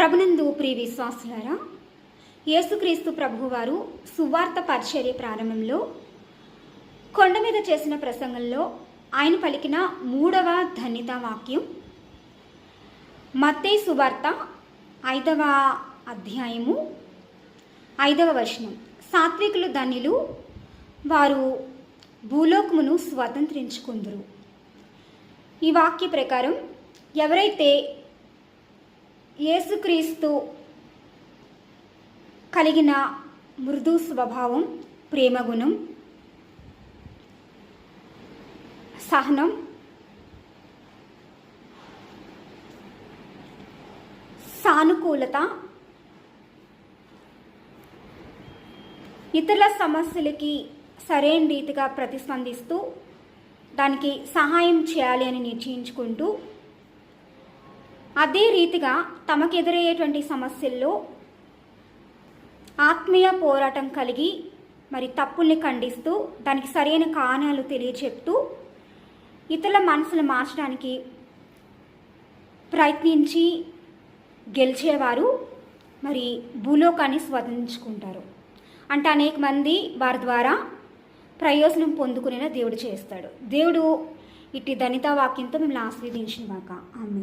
ప్రభునందు ప్రియ విశ్వాసులారా యేసుక్రీస్తు ప్రభువారు సువార్త పరిచర్య ప్రారంభంలో కొండ మీద చేసిన ప్రసంగంలో ఆయన పలికిన మూడవ ధన్యత వాక్యం మత్తే సువార్త ఐదవ అధ్యాయము ఐదవ వచనం. సాత్వికులు ధన్యులు వారు భూలోకమును స్వతంత్రించుకుందరు. ఈ వాక్య ప్రకారం ఎవరైతే యేసుక్రీస్తు కలిగిన మృదు స్వభావం ప్రేమగుణం సహనం సానుకూలత ఇతరుల సమస్యలకి సరైన రీతిగా ప్రతిస్పందిస్తూ దానికి సహాయం చేయాలి అని నిశ్చయించుకుంటూ అదే రీతిగా తమకు ఎదురయ్యేటువంటి సమస్యల్లో ఆత్మీయ పోరాటం కలిగి మరి తప్పుల్ని ఖండిస్తూ దానికి సరైన కారణాలు తెలియచెప్తూ ఇతరుల మనసులు మార్చడానికి ప్రయత్నించి గెలిచేవారు మరి భూలోకాన్ని స్వతంత్రించుకుంటారు అంటే అనేక మంది వారి ద్వారా ప్రయోజనం పొందుకునేలా దేవుడు చేస్తాడు. దేవుడు ఇట్టి దనిత వాక్యంతో మిమ్మల్ని ఆస్వాదించిన మాక ఆమె